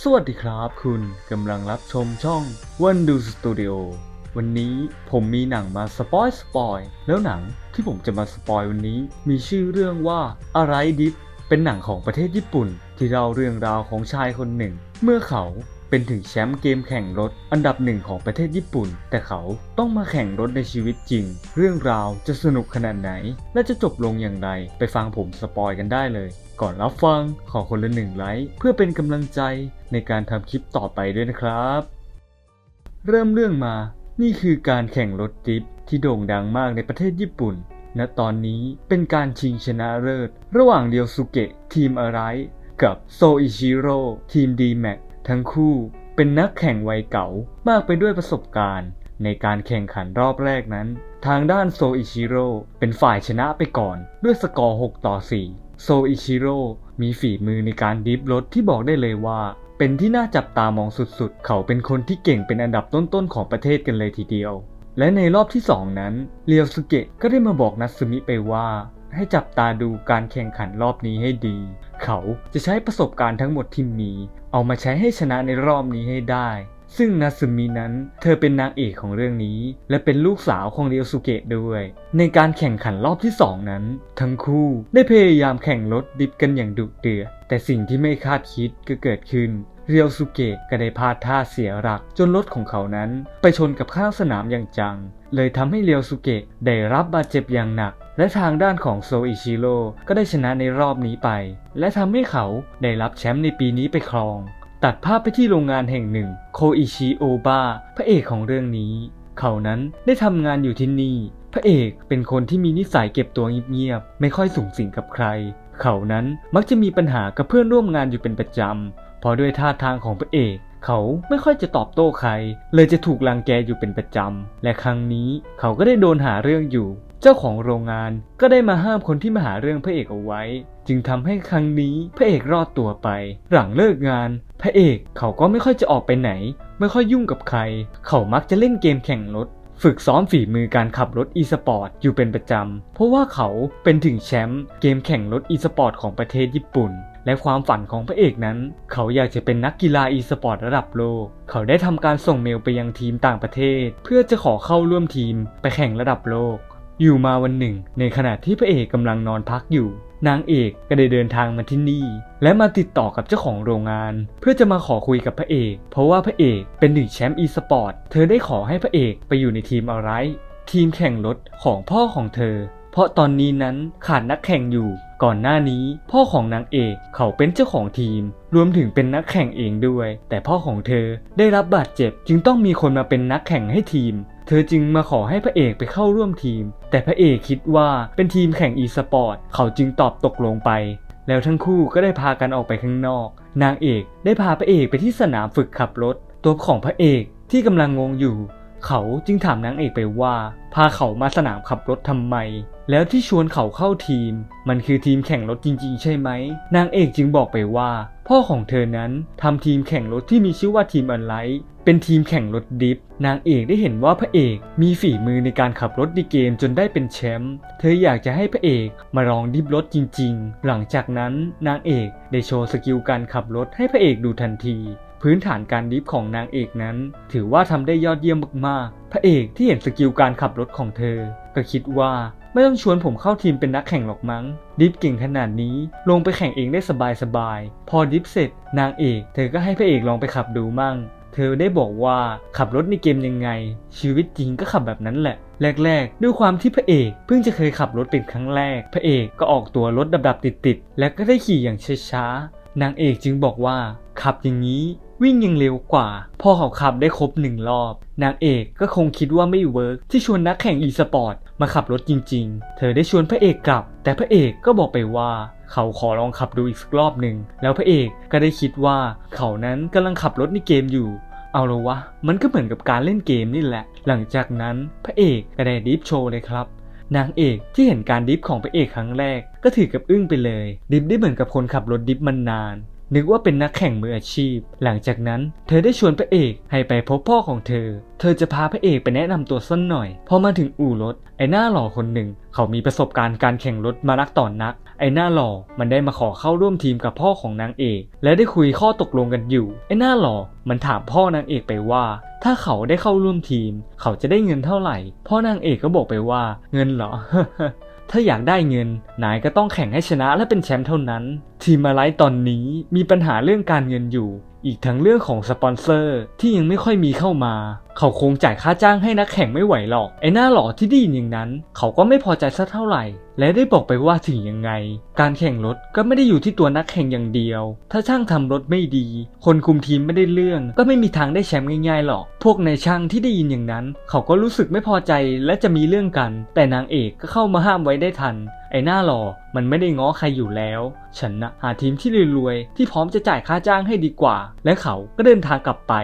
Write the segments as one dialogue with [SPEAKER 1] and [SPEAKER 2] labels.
[SPEAKER 1] สวัสดีครับ คุณกำลังรับชมช่องวันดูสตูดิโอวันนี้ผมมีหนังมาสปอยสปอยแล้วหนังที่ผมจะมาสปอยวันนี้ มีชื่อเรื่องว่าอะไรดิฟเป็นหนังของประเทศญี่ปุ่น ที่เล่าเรื่องราวของชายคนหนึ่ง เมื่อเขา เป็นถึงแชมป์เกมแข่งรถอันดับหนึ่งของประเทศญี่ปุ่น แต่เขาต้องมาแข่งรถในชีวิตจริง เรื่องราวจะสนุกขนาดไหน และจะจบลงอย่างไร ไปฟังผมสปอยกันได้เลย ก่อนรับฟังขอคนละหนึ่งไลค์เพื่อเป็นกำลังใจในการทำคลิปต่อไปด้วยนะครับ เริ่มเรื่องมา นี่คือการแข่งรถดริฟที่โด่งดังมากในประเทศญี่ปุ่นณตอนนี้เป็นการชิงชนะเลิศ ระหว่างเรียวสุเกะทีมอะไรกับโซอิชิโร่ทีม d m a x ทั้งคู่เป็นนักแข่งวัยเก่ามากไปด้วยประสบการณ์ ในการแข่งขันรอบแรกนั้น ทางด้านโซอิชิโร่เป็นฝ่ายชนะไปก่อนด้วยสกอร์ 6 ต่อ 4 โซอิชิโร่มีฝีมือในการดิฟรถที่บอกได้เลยว่า เป็นที่น่าจับตามองสุดๆ เขาเป็นคนที่เก่งเป็นอันดับต้นๆของประเทศกันเลยทีเดียว และในรอบที่ 2 นั้นเรียวสุเกะก็ได้มาบอกนัตสึมิไปว่า ให้จับตาดูการแข่งขันรอบนี้ให้ดี เขาจะใช้ประสบการณ์ทั้งหมดที่มี เอามาใช้ให้ชนะในรอบนี้ให้ได้ ซึ่งนัตสึมินั้นเธอเป็นนางเอกของเรื่องนี้ และเป็นลูกสาวของเรียวสุเกะด้วย ในการแข่งขันรอบที่2นั้น ทั้งคู่ได้พยายามแข่งรถดิฟกันอย่างดุเดือดแต่สิ่งที่ไม่คาดคิดก็เกิดขึ้น เรียวสุเกะก็ได้พลาดท่าเสียหลักจนรถของเขานั้น ไปชนกับข้างสนามอย่างจัง เลยทำให้เรียวสุเกะได้รับบาดเจ็บอย่างหนัก และทางด้านของโซอิชิโร่ก็ได้ชนะในรอบนี้ไป และทำให้เขาได้รับแชมป์ในปีนี้ไปครอง ตัดภาพไปที่โรงงานแห่งหนึ่ง โคอิชิโอบะพระเอกของเรื่องนี้ เขานั้นได้ทำงานอยู่ที่นี่ พระเอกเป็นคนที่มีนิสัยเก็บตัวเงียบๆไม่ค่อยสูงสิงกับใคร เขานั้นมักจะมีปัญหากับเพื่อนร่วมงานอยู่เป็นประจำ เพราะด้วยท่าทางของพระเอก เขาไม่ค่อยจะตอบโต้ใคร เลยจะถูกรังแกอยู่เป็นประจำ และครั้งนี้เขาก็ได้โดนหาเรื่องอยู่ เจ้าของโรงงานก็ได้มาห้ามคนที่มาหาเรื่องพระเอกเอาไว้ จึงทำให้ครั้งนี้พระเอกรอดตัวไป หลังเลิกงาน พระเอกเขาก็ไม่ค่อยจะออกไปไหน ไม่ค่อยยุ่งกับใคร เขามักจะเล่นเกมแข่งรถฝึกซ้อมฝีมือการขับรถ e-sport อยู่เป็นประจำ เพราะว่าเขาเป็นถึงแชมป์เกมแข่งรถ e-sport ของประเทศญี่ปุ่น และความฝันของพระเอกนั้น เขาอยากจะเป็นนักกีฬา e-sport ระดับโลก เขาได้ทำการส่งเมลไปยังทีมต่างประเทศ เพื่อจะขอเข้าร่วมทีมไปแข่งระดับโลก อยู่มาวันหนึ่ง ในขณะที่พระเอกกำลังนอนพักอยู่ นางเอกก็ได้เดินทางมาที่นี่ และมาติดต่อกับเจ้าของโรงงาน เพื่อจะมาขอคุยกับพระเอก เพราะว่าพระเอกเป็นหนึ่งแชมป์อีสปอร์ตเธอได้ขอให้พระเอกไปอยู่ในทีมอะไรทีมแข่งรถของพ่อของเธอ เพราะตอนนี้นั้นขาดนักแข่งอยู่ ก่อนหน้านี้ พ่อของนางเอกเขาเป็นเจ้าของทีม รวมถึงเป็นนักแข่งเองด้วย แต่พ่อของเธอได้รับบาดเจ็บ จึงต้องมีคนมาเป็นนักแข่งให้ทีม เธอจึงมาขอให้พระเอกไปเข้าร่วมทีม แต่พระเอกคิดว่าเป็นทีมแข่งอีสปอร์ตเขาจึงตอบตกลงไป แล้วทั้งคู่ก็ได้พากันออกไปข้างนอก นางเอกได้พาพระเอกไปที่สนามฝึกขับรถ ตัวของพระเอกที่กำลังงงอยู่ เขาจึงถามนางเอกไปว่า พาเขามาสนามขับรถทำไม แล้วที่ชวนเขาเข้าทีม มันคือทีมแข่งรถจริงๆ ใช่ไหม นางเอกจึงบอกไปว่า พ่อของเธอนั้นทำทีมแข่งรถที่มีชื่อว่าทีมอันไลท์เป็นทีมแข่งรถดิฟ นางเอกได้เห็นว่าพระเอกมีฝีมือในการขับรถในเกมจนได้เป็นแชมป์เธออยากจะให้พระเอกมาลองดิฟรถจริงๆ หลังจากนั้นนางเอกได้โชว์สกิลการขับรถให้พระเอกดูทันทีพื้นฐานการดิฟของนางเอกนั้น ถือว่าทำได้ยอดเยี่ยมมากๆ พระเอกที่เห็นสกิลการขับรถของเธอ ก็คิดว่า ไม่ต้องชวนผมเข้าทีมเป็นนักแข่งหรอกมั้ง ดิฟเก่งขนาดนี้ ลงไปแข่งเองได้สบายๆ พอดิฟเสร็จ นางเอก เธอก็ให้พระเอกลองไปขับดูมั่ง เธอได้บอกว่าขับรถในเกมยังไง ชีวิตจริงก็ขับแบบนั้นแหละ แรกๆ ด้วยความที่พระเอก เพิ่งจะเคยขับรถเป็นครั้งแรก พระเอกก็ออกตัวรถดับๆติดๆ และก็ได้ขี่อย่างช้าๆ นางเอกจึงบอกว่าขับอย่างนี้ วิ่งยังเร็วกว่า พอเขาขับได้ครบหนึ่งรอบ นางเอกก็คงคิดว่าไม่เวิร์กที่ชวนนักแข่งอีสปอร์ตมาขับรถจริง ๆ เธอได้ชวนพระเอกกลับ แต่พระเอกก็บอกไปว่าเขาขอลองขับดูอีกสักรอบหนึ่ง แล้วพระเอกก็ได้คิดว่าเขานั้นกำลังขับรถในเกมอยู่ เอาละวะ มันก็เหมือนกับการเล่นเกมนี่แหละ หลังจากนั้นพระเอกก็ได้ดิฟโชว์เลยครับ นางเอกที่เห็นการดิฟของพระเอกครั้งแรก ก็ถือกับอึ้งไปเลย ดิฟได้เหมือนกับคนขับรถดิฟมันนาน นึกว่าเป็นนักแข่งมืออาชีพ หลังจากนั้นเธอได้ชวนพระเอกให้ไปพบพ่อของเธอ เธอจะพาพระเอกไปแนะนำตัวสักหน่อย พอมาถึงอู่รถ ไอ้หน้าหล่อคนหนึ่ง เขามีประสบการณ์การแข่งรถมานักต่อนนักไไอ้หน้าหล่อมันได้มาขอเข้าร่วมทีมกับพ่อของนางเอก และได้คุยข้อตกลงกันอยู่ ไอ้หน้าหล่อมันถามพ่อนางเอกไปว่า ถ้าเขาได้เข้าร่วมทีม เขาจะได้เงินเท่าไหร่ พ่อนางเอกก็บอกไปว่า เงินเหรอ ถ้าอยากได้เงิน นายก็ต้องแข่งให้ชนะและเป็นแชมป์เท่านั้น ทีมมาไลท์ตอนนี้มีปัญหาเรื่องการเงินอยู่ อีกทั้งเรื่องของสปอนเซอร์ที่ยังไม่ค่อยมีเข้ามา เขาคงจ่ายค่าจ้างให้นักแข่งไม่ไหวหรอก ไอ้หน้าหล่อที่ได้ยินอย่างนั้น เขาก็ไม่พอใจสักเท่าไหร่ และได้บอกไปว่าถึงยังไง การแข่งรถก็ไม่ได้อยู่ที่ตัวนักแข่งอย่างเดียว ถ้าช่างทำรถไม่ดี คนคุมทีมไม่ได้เรื่อง ก็ไม่มีทางได้แชมป์ง่ายๆหรอก พวกในายช่างที่ได้ยินอย่างนั้น เขาก็รู้สึกไม่พอใจและจะมีเรื่องกัน แต่นางเอกก็เข้ามาห้ามไว้ได้ทัน ไอ้หน้าหล่อมันไม่ได้ง้อใครอยู่แล้ว ฉันนะหาทีมที่รวยๆที่พร้อมจะจ่ายค่าจ้างให้ดีกว่า และเขาก็เดินทางกลับไป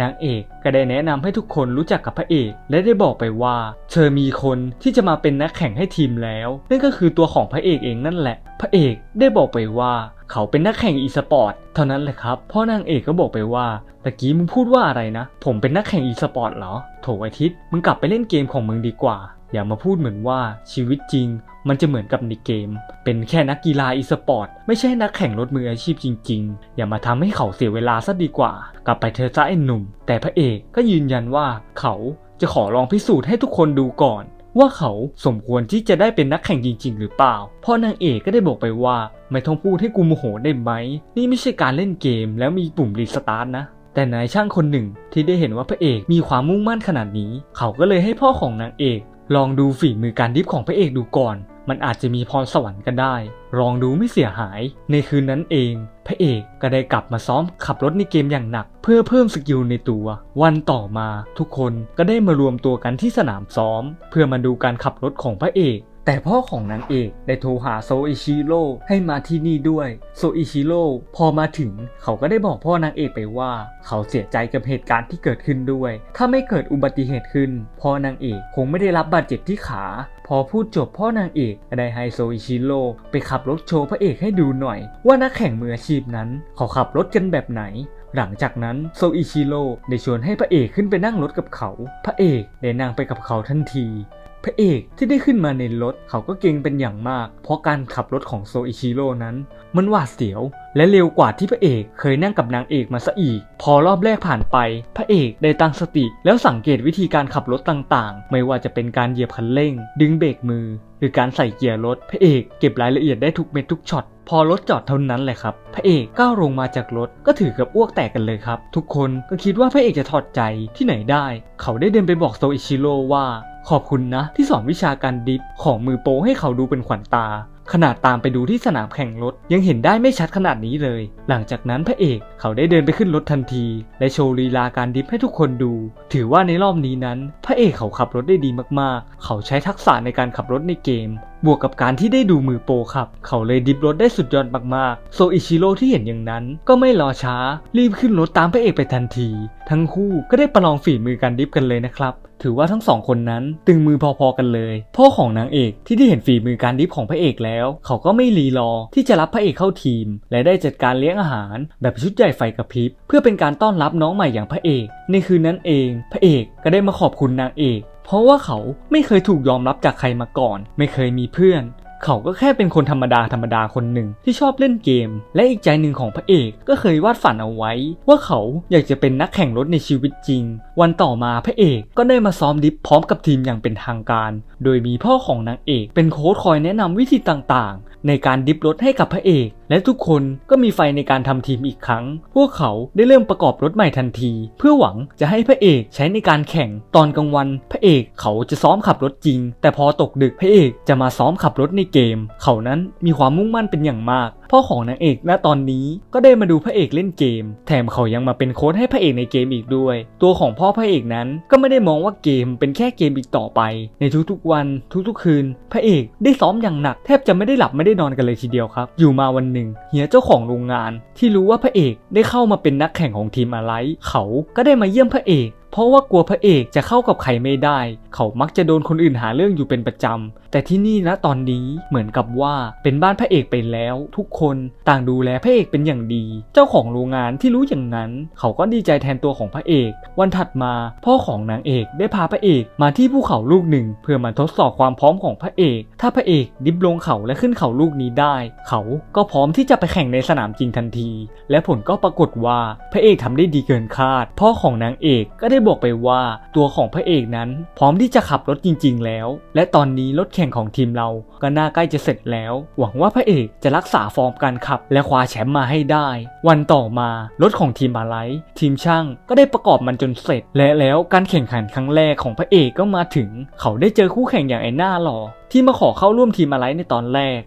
[SPEAKER 1] นางเอกก็ได้แนะนำให้ทุกคนรู้จักกับพระเอก และได้บอกไปว่า เธอมีคนที่จะมาเป็นนักแข่งให้ทีมแล้ว นั่นก็คือตัวของพระเอกเองนั่นแหละ พระเอกได้บอกไปว่าเขาเป็นนักแข่งอีสปอร์ตเท่านั้นแหละครับพ่อนางเอกก็บอกไปว่าตะกี้มึงพูดว่าอะไรนะ ผมเป็นนักแข่งอีสปอร์ตเหรอ โถอาทิตย์มึงกลับไปเล่นเกมของมึงดีกว่า อย่ามาพูดเหมือนว่าชีวิตจริง มันจะเหมือนกับในเกม เป็นแค่นักกีฬาอีสปอร์ตไม่ใช่นักแข่งรถมืออาชีพจริง ๆ อย่ามาทำให้เขาเสียเวลาซะดีกว่า กลับไปเธอะจ้าไอ้หนุ่ม แต่พระเอกก็ยืนยันว่าเขาจะขอลองพิสูจน์ให้ทุกคนดูก่อน ว่าเขาสมควรที่จะได้เป็นนักแข่งจริง ๆ หรือเปล่าพ่อนางเอกก็ได้บอกไปว่า ไม่ต้องพูดให้กูโมโหได้ไหมนี่ไม่ใช่การเล่นเกม แล้วมีปุ่มรีสตาร์ทนะแต่นายช่างคนหนึ่งที่ได้เห็นว่าพระเอกมีความมุ่งมั่นขนาดนี้ เขาก็เลยให้พ่อของนางเอก ลองดูฝีมือการดิฟของพระเอกดูก่อน มันอาจจะมีพรสวรรค์กันได้ ลองดูไม่เสียหาย ในคืนนั้นเอง พระเอกก็ได้กลับมาซ้อมขับรถในเกมอย่างหนัก เพื่อเพิ่มสกิลในตัว วันต่อมา ทุกคนก็ได้มารวมตัวกันที่สนามซ้อม เพื่อมาดูการขับรถของพระเอก แต่พ่อของนางเอกได้โทรหาโซอิชิโร่ให้มาที่นี่ด้วย โซอิชิโร่พอมาถึง เขาก็ได้บอกพ่อนางเอกไปว่า เขาเสียใจกับเหตุการณ์ที่เกิดขึ้นด้วย ถ้าไม่เกิดอุบัติเหตุขึ้นพ่อนางเอกคงไม่ได้รับบาดเจ็บที่ขา พอพูดจบพ่อนางเอกได้ให้โซอิชิโร่ไปขับรถโชว์พระเอกให้ดูหน่อย ว่านักแข่งมืออาชีพนั้น เขาขับรถกันแบบไหนหลังจากนั้นโซอิชิโร่ได้ชวนให้พระเอกขึ้นไปนั่งรถกับเขา พระเอกได้นั่งไปกับเขาทันที ระเอกที่ได้ขึ้นมาในรถเขาก็เก่งเป็นอย่างมาก เพราะการขับรถของโซอิชิโร่นั้น มันหวาดเสียว และเร็วกว่าที่พระเอกเคยนั่งกับนางเอกมาซะอีก พอรอบแรกผ่านไป พระเอกได้ตั้งสติ แล้วสังเกตวิธีการขับรถต่างๆ ไม่ว่าจะเป็นการเหยียบคันเร่ง ดึงเบรกมือ หรือการใส่เกียร์รถ พระเอกเก็บรายละเอียดได้ทุกเม็ดทุกช็อตพอรถจอดเท่านั้นแหละครับ พระเอกก้าวลงมาจากรถก็ถือกับอ้วกแตกกันเลยครับ ทุกคนก็คิดว่าพระเอกจะถอดใจที่ไหนได้ เขาได้เดินไปบอกโซอิชิโร่ว่า ขอบคุณนะที่สอนวิชาการดิฟของมือโปรให้เขาดูเป็นขวัญตา ขนาดตามไปดูที่สนามแข่งรถ ยังเห็นได้ไม่ชัดขนาดนี้เลย หลังจากนั้นพระเอกเขาได้เดินไปขึ้นรถทันที และโชว์ลีลาการดิฟให้ทุกคนดู ถือว่าในรอบนี้นั้น พระเอกเขาขับรถได้ดีมากๆ เขาใช้ทักษะในการขับรถในเกม บวกกับการที่ได้ดูมือโปรขับ เขาเลยดิฟรถได้สุดยอดมากๆ โซอิชิโร่ที่เห็นอย่างนั้น ก็ไม่รอช้า รีบขึ้นรถตามพระเอกไปทันที ทั้งคู่ก็ได้ประลองฝีมือการดิฟกันเลยนะครับ ถือว่าทั้งสองคนนั้นตึงมือพอๆกันเลย พ่อของนางเอกที่ได้เห็นฝีมือการดิฟของพระเอกแล้ว เขาก็ไม่รีรอที่จะรับพระเอกเข้าทีม และได้จัดการเลี้ยงอาหาร แบบชุดใหญ่ไฟกระพริบ เพื่อเป็นการต้อนรับน้องใหม่อย่างพระเอก ในคืนนั้นเอง พระเอกก็ได้มาขอบคุณนางเอก เพราะว่าเขาไม่เคยถูกยอมรับจากใครมาก่อน ไม่เคยมีเพื่อน เขาก็แค่เป็นคนธรรมดาธรรมดาคนหนึ่งที่ชอบเล่นเกม และอีกใจหนึ่งของพระเอกก็เคยวาดฝันเอาไว้ ว่าเขาอยากจะเป็นนักแข่งรถในชีวิตจริง วันต่อมาพระเอกก็ได้มาซ้อมดิฟพร้อมกับทีมอย่างเป็นทางการ โดยมีพ่อของนางเอก เป็นโค้ชคอยแนะนำวิธีต่างๆ ในการดิฟรถให้กับพระเอก และทุกคนก็มีไฟในการทำทีมอีกครั้ง พวกเขาได้เริ่มประกอบรถใหม่ทันที เพื่อหวังจะให้พระเอกใช้ในการแข่งตอนกลางวัน พระเอกเขาจะซ้อมขับรถจริง แต่พอตกดึกพระเอกจะมาซ้อมขับรถในเกม เขานั้นมีความมุ่งมั่นเป็นอย่างมาก พ่อของนางเอกณตอนนี้ก็ได้มาดูพระเอกเล่นเกม แถมเขายังมาเป็นโค้ชให้พระเอกในเกมอีกด้วย ตัวของพ่อพระเอกนั้นก็ไม่ได้มองว่าเกมเป็นแค่เกมอีกต่อไป ในทุกๆวัน ทุกๆคืน พระเอกได้ซ้อมอย่างหนัก แทบจะไม่ได้หลับไม่ได้นอนกันเลยทีเดียวครับ อยู่มาวันหนึ่ง เฮียเจ้าของโรงงาน ที่รู้ว่าพระเอกได้เข้ามาเป็นนักแข่งของทีมอะไร เขาก็ได้มาเยี่ยมพระเอก ราะว่ากลัวพระเอกจะเข้ากับใครไม่ได้ เขามักจะโดนคนอื่นหาเรื่องอยู่เป็นประจำ แต่ที่นี่นะตอนนี้เหมือนกับว่าเป็นบ้านพระเอกไปแล้ว ทุกคนต่างดูแลพระเอกเป็นอย่างดี เจ้าของโรงงานที่รู้อย่างนั้น เขาก็ดีใจแทนตัวของพระเอก วันถัดมาพ่อของนางเอกได้พาพระเอกมาที่ภูเขาลูกหนึ่ง เพื่อมาทดสอบความพร้อมของพระเอก ถ้าพระเอกดิบลงเขาและขึ้นเขาลูกนี้ได้ เขาก็พร้อมที่จะไปแข่งในสนามจริงทันที และผลก็ปรากฏว่าพระเอกทำได้ดีเกินคาด พ่อของนางเอกก็ได้บอกไปว่าตัวของพระเอกนั้น พร้อมที่จะขับรถจริง ๆ แล้ว และตอนนี้รถแข่งของทีมเราก็น่าใกล้จะเสร็จแล้ว หวังว่าพระเอกจะรักษาฟอร์มการขับ และคว้าแชมป์มาให้ได้ วันต่อมารถของทีมอะไรทีมช่างก็ได้ประกอบมันจนเสร็จ และแล้วการแข่งขันครั้งแรกของพระเอกก็มาถึง เขาได้เจอคู่แข่งอย่างไอ้หน้าหล่อที่มาขอเข้าร่วมทีมอะไรในตอนแรก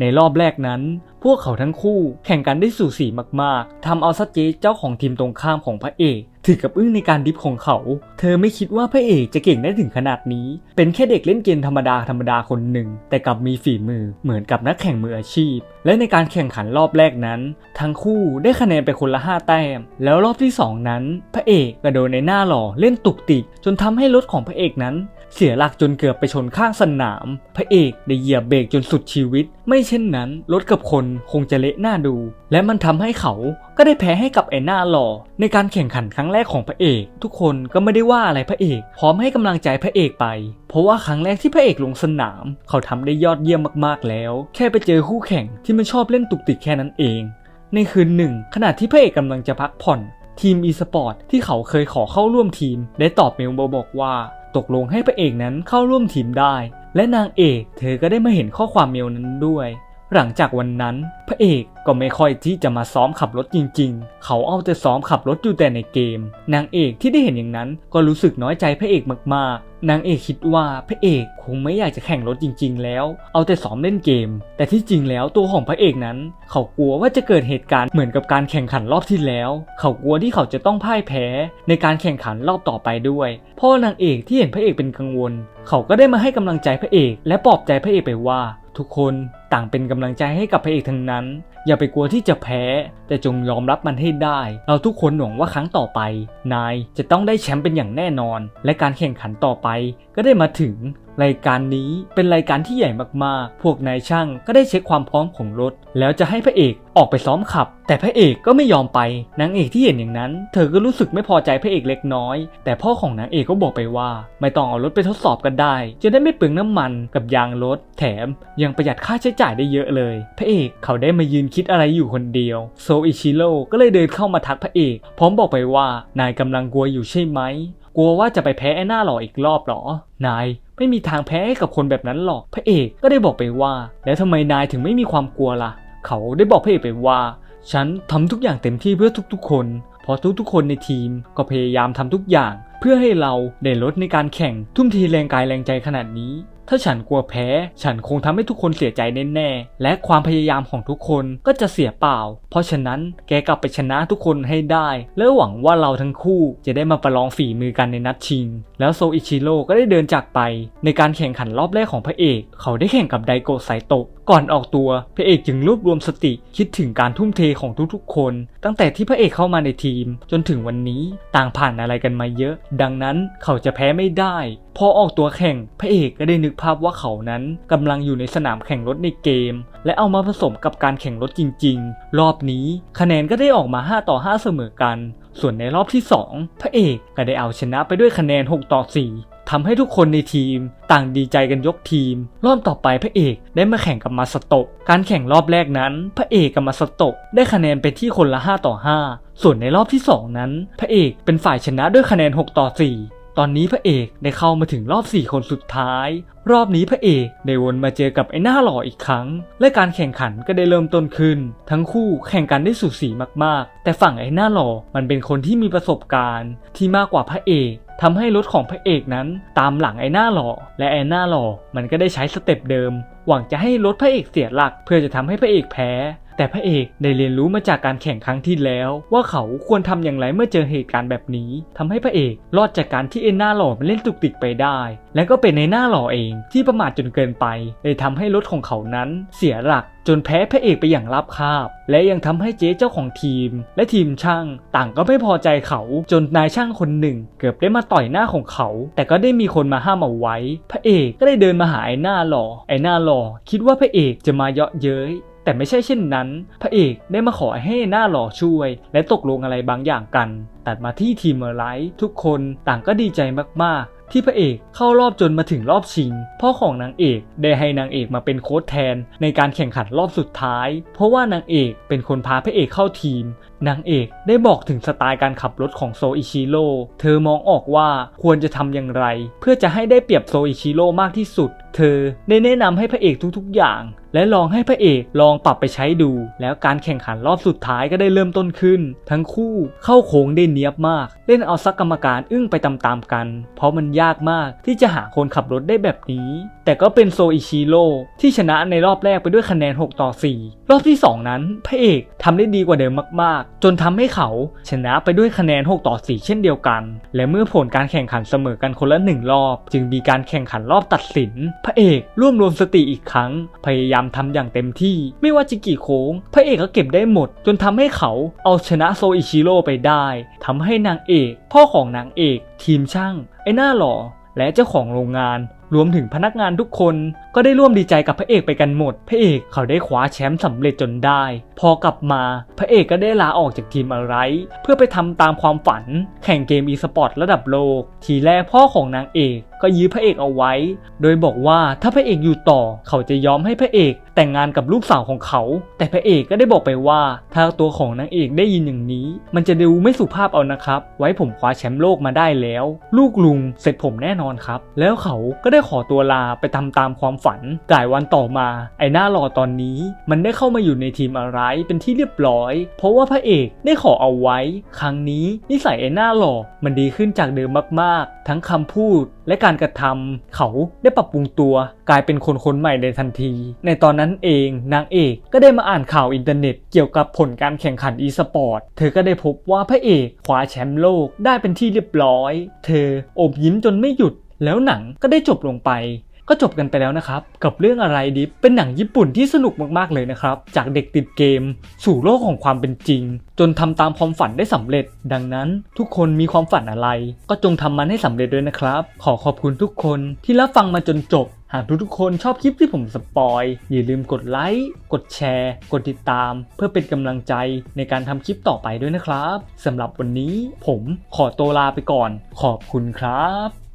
[SPEAKER 1] ในรอบแรกนั้น พวกเขาทั้งคู่แข่งกันได้สูสีมากๆ ทำเอาซัจเจเจ้าของทีมตรงข้ามของพระเอกถึงกับอึ้งในการดิฟของเขา เธอไม่คิดว่าพระเอกจะเก่งได้ถึงขนาดนี้ เป็นแค่เด็กเล่นเกมธรรมดาธรรมดาคนหนึ่ง แต่กลับมีฝีมือเหมือนกับนักแข่งมืออาชีพ และในการแข่งขันรอบแรกนั้น ทั้งคู่ได้คะแนนไปคนละ 5 แต้ม แล้วรอบที่ 2 นั้น พระเอกกระโดดในหน้าหล่อเล่นตุกติกจนทำให้รถของพระเอกนั้น เสียหลักจนเกือบไปชนข้างสนาม พระเอกได้เหยียบเบรกจนสุดชีวิต ไม่เช่นนั้นรถกับคนคงจะเละหน้าดู และมันทำให้เขาก็ได้แพ้ให้กับไอ้หน้าหล่อ ในการแข่งขันครั้งแรกของพระเอก ทุกคนก็ไม่ได้ว่าอะไรพระเอก พร้อมให้กำลังใจพระเอกไป เพราะว่าครั้งแรกที่พระเอกลงสนาม เขาทำได้ยอดเยี่ยมมากๆแล้ว แค่ไปเจอคู่แข่งที่มันชอบเล่นตุกติกแค่นั้นเอง ในคืนหนึ่ง ขณะที่พระเอกกำลังจะพักผ่อนทีม e-sport ที่เขาเคยขอเข้าร่วมทีม ได้ตอบเมลมาบอกว่า ตกลงให้พระเอกนั้นเข้าร่วมทีมได้ และนางเอกเธอก็ได้มาเห็นข้อความเมลนั้นด้วย หลังจากวันนั้น พระเอกก็ไม่ค่อยที่จะมาซ้อมขับรถจริง ๆ เขาเอาแต่ซ้อมขับรถอยู่แต่ในเกม นางเอกที่ได้เห็นอย่างนั้นก็รู้สึกน้อยใจพระเอกมาก นางเอกคิดว่าพระเอกคงไม่อยากจะแข่งรถจริง ๆ แล้ว เอาแต่ซ้อมเล่นเกม แต่ที่จริงแล้วตัวของพระเอกนั้น เขากลัวว่าจะเกิดเหตุการณ์เหมือนกับการแข่งขันรอบที่แล้ว เขากลัวที่เขาจะต้องพ่ายแพ้ ในการแข่งขันรอบต่อไปด้วยพ่อนางเอกที่เห็นพระเอกเป็นกังวล เขาก็ได้มาให้กำลังใจพระเอก และปลอบใจพระเอกไปว่า ทุกคนต่างเป็นกำลังใจให้กับพระเอกทั้งนั้น อย่าไปกลัวที่จะแพ้ แต่จงยอมรับมันให้ได้ เราทุกคนหวังว่าครั้งต่อไป นายจะต้องได้แชมป์เป็นอย่างแน่นอน และการแข่งขันต่อไปก็ได้มาถึง รายการนี้เป็นรายการที่ใหญ่มากๆ พวกนายช่างก็ได้เช็คความพร้อมของรถ แล้วจะให้พระเอกออกไปซ้อมขับ แต่พระเอกก็ไม่ยอมไป นางเอกที่เห็นอย่างนั้น เธอก็รู้สึกไม่พอใจพระเอกเล็กน้อย แต่พ่อของนางเอกก็บอกไปว่า ไม่ต้องเอารถไปทดสอบกันได้ จะได้ไม่เปลืองน้ำมันกับยางรถ แถมยังประหยัดค่าใช้จ่ายได้เยอะเลย พระเอกเขาได้มายืนคิดอะไรอยู่คนเดียว โซอิชิโร่ก็เลยเดินเข้ามาทักพระเอก พร้อมบอกไปว่านายกำลังกลัวอยู่ใช่ไหม กลัวว่าจะไปแพ้ไอ้หน้าหล่ออีกรอบหรอ นาย ไม่มีทางแพ้ให้กับคนแบบนั้นหรอก พระเอกก็ได้บอกไปว่า แล้วทำไมนายถึงไม่มีความกลัวล่ะ เขาได้บอกพระเอกไปว่า ฉันทำทุกอย่างเต็มที่เพื่อทุกๆ คน เพราะทุกๆ คนในทีมก็พยายามทำทุกอย่าง เพื่อให้เราได้ลดในการแข่งทุ่มเทแรงกายแรงใจขนาดนี้ ถ้าฉันกลัวแพ้ ฉันคงทำให้ทุกคนเสียใจแน่ๆ และความพยายามของทุกคนก็จะเสียเปล่า เพราะฉะนั้นแกกลับไปชนะทุกคนให้ได้ และหวังว่าเราทั้งคู่จะได้มาประลองฝีมือกันในนัดชิง แล้วโซอิชิโร่ก็ได้เดินจากไป ในการแข่งขันรอบแรกของพระเอก เขาได้แข่งกับไดโกะไซโตะก่อนออกตัว พระเอกจึงรวบรวมสติคิดถึงการทุ่มเทของทุกๆ คน ตั้งแต่ที่พระเอกเข้ามาในทีม จนถึงวันนี้ต่างผ่านอะไรกันมาเยอะ ดังนั้นเขาจะแพ้ไม่ได้ พอออกตัวแข่งพระเอกก็ได้นึกภาพว่าเขานั้นกำลังอยู่ในสนามแข่งรถในเกม และเอามาผสมกับการแข่งรถจริง ๆ รอบนี้คะแนนก็ได้ออกมา 5 ต่อ 5 เสมอกัน ส่วนในรอบที่ 2 พระเอกก็ได้เอาชนะไปด้วยคะแนน 6 ต่อ 4ทำให้ทุกคนในทีมต่างดีใจกันยกทีม รอบต่อไปพระเอกได้มาแข่งกับมาสโตะการแข่งรอบแรกนั้น พระเอกกับมาสโตะได้คะแนนไปที่คนละ 5 ต่อ 5 ส่วนในรอบที่ 2 นั้น พระเอกเป็นฝ่ายชนะด้วยคะแนน 6 ต่อ 4 ตอนนี้พระเอกได้เข้ามาถึงรอบ 4 คนสุดท้าย รอบนี้พระเอกได้วนมาเจอกับไอ้หน้าหล่ออีกครั้ง และการแข่งขันก็ได้เริ่มต้นขึ้น ทั้งคู่แข่งกันได้สูสีมากๆ แต่ฝั่งไอ้หน้าหล่อมันเป็นคนที่มีประสบการณ์ ที่มากกว่าพระเอกทำให้รถของพระเอกนั้นตามหลังไอ้หน้าหล่อ และไอ้หน้าหล่อมันก็ได้ใช้สเต็ปเดิม หวังจะให้รถพระเอกเสียหลัก เพื่อจะทำให้พระเอกแพ้ แต่พระเอกได้เรียนรู้มาจากการแข่งครั้งที่แล้ว ว่าเขาควรทำอย่างไรเมื่อเจอเหตุการณ์แบบนี้ทำให้พระเอกรอดจากการที่เอ็นหน้าหล่อมันเล่นตุกติกไปได้ และก็เป็นในหน้าหล่อเองที่ประมาทจนเกินไปเลยทำให้รถของเขานั้นเสียหลักจนแพ้พระเอกไปอย่างราบคาบ และยังทำให้เจ๊เจ้าของทีม และทีมช่าง ต่างก็ไม่พอใจเขาจนนายช่างคนหนึ่ง เกือบได้มาต่อยหน้าของเขา แต่ก็ได้มีคนมาห้ามเอาไว้ พระเอกก็ได้เดินมาหาไอ้หน้าหล่อไอ้หน้าหล่อคิดว่าพระเอกจะมาเยาะเย้ย แต่ไม่ใช่เช่นนั้น พระเอกได้มาขอให้หน้าหล่อช่วย และตกลงอะไรบางอย่างกัน ตัดมาที่ทีมเมอร์ไลท์ทุกคนต่างก็ดีใจมากๆ ที่พระเอกเข้ารอบจนมาถึงรอบชิง พ่อของนางเอกได้ให้นางเอกมาเป็นโค้ชแทน ในการแข่งขันรอบสุดท้าย เพราะว่านางเอกเป็นคนพาพระเอกเข้าทีม นางเอกได้บอกถึงสไตล์การขับรถของโซอิชิโร่ เธอมองออกว่าควรจะทำอย่างไร เพื่อจะให้ได้เปรียบโซอิชิโร่มากที่สุด เธอได้แนะนำให้พระเอกทุกๆอย่าง และลองให้พระเอกลองปรับไปใช้ดู แล้วการแข่งขันรอบสุดท้ายก็ได้เริ่มต้นขึ้น ทั้งคู่เข้าโค้งได้เนียบมาก เล่นเอาซักกรรมการอึ้งไปตามๆกัน เพราะมันยากมากที่จะหาคนขับรถได้แบบนี้ แต่ก็เป็นโซอิชิโร่ที่ชนะในรอบแรกไปด้วยคะแนน 6 ต่อ 4 รอบที่ 2 นั้น พระเอกทำได้ดีกว่าเดิมมากจนทำให้เขาชนะไปด้วยคะแนน 6 ต่อ 4 เช่นเดียวกัน และเมื่อผลการแข่งขันเสมอกันคนละหนึ่งรอบ จึงมีการแข่งขันรอบตัดสิน พระเอกร่วบรวมสติอีกครั้ง พยายามทำอย่างเต็มที่ ไม่ว่าจะกี่โค้ง พระเอกก็เก็บได้หมด จนทำให้เขาเอาชนะโซอิชิโร่ไปได้ทำให้นางเอก พ่อของนางเอก ทีมช่าง ไอ้หน้าหล่อและเจ้าของโรงงาน รวมถึงพนักงานทุกคนก็ได้ร่วมดีใจกับพระเอกไปกันหมด พระเอกเขาได้คว้าแชมป์สำเร็จจนได้ พอกลับมา พระเอกก็ได้ลาออกจากทีมอะไร เพื่อไปทำตามความฝัน แข่งเกมอีสปอร์ตระดับโลก ทีแรกพ่อของนางเอกก็ยื้อพระเอกเอาไว้ โดยบอกว่าถ้าพระเอกอยู่ต่อเขาจะยอมให้พระเอกแต่งงานกับลูกสาวของเขา แต่พระเอกก็ได้บอกไปว่า ถ้าตัวของนางเอกได้ยินอย่างนี้ มันจะดูไม่สุภาพเอานะครับ ไว้ผมคว้าแชมป์โลกมาได้แล้ว ลูกลุงเสร็จผมแน่นอนครับ แล้วเขาก็ได้ขอตัวลาไปทำตามความฝันกลายวันต่อมา ไอ้หน้าหล่อตอนนี้ มันได้เข้ามาอยู่ในทีมอะไรเป็นที่เรียบร้อย เพราะว่าพระเอกได้ขอเอาไว้ ครั้งนี้นิสัยไอ้หน้าหล่อมันดีขึ้นจากเดิมมากๆ ทั้งคำพูดและการการกระทำเขาได้ปรับปรุงตัว กลายเป็นคนคนใหม่ในทันที ในตอนนั้นเองนางเอกก็ได้มาอ่านข่าวอินเทอร์เน็ต เกี่ยวกับผลการแข่งขันอีสปอร์ตเธอก็ได้พบว่าพระเอกคว้าแชมป์โลกได้เป็นที่เรียบร้อย เธออบยิ้มจนไม่หยุดแล้วหนังก็ได้จบลงไป ก็จบกันไปแล้วนะครับ กับเรื่องอะไรดิเป็นหนังญี่ปุ่นที่สนุกมากๆเลยนะครับ จากเด็กติดเกม สู่โลกของความเป็นจริง จนทำตามความฝันได้สำเร็จ ดังนั้นทุกคนมีความฝันอะไร ก็จงทำมันให้สำเร็จด้วยนะครับ ขอขอบคุณทุกคนที่รับฟังมาจนจบ หากทุกๆคนชอบคลิปที่ผมสปอย อย่าลืมกดไลค์กดแชร์ กดติดตาม เพื่อเป็นกำลังใจในการทำคลิปต่อไปด้วยนะครับสำหรับวันนี้ผมขอตัวลาไปก่อน ขอบคุณครับ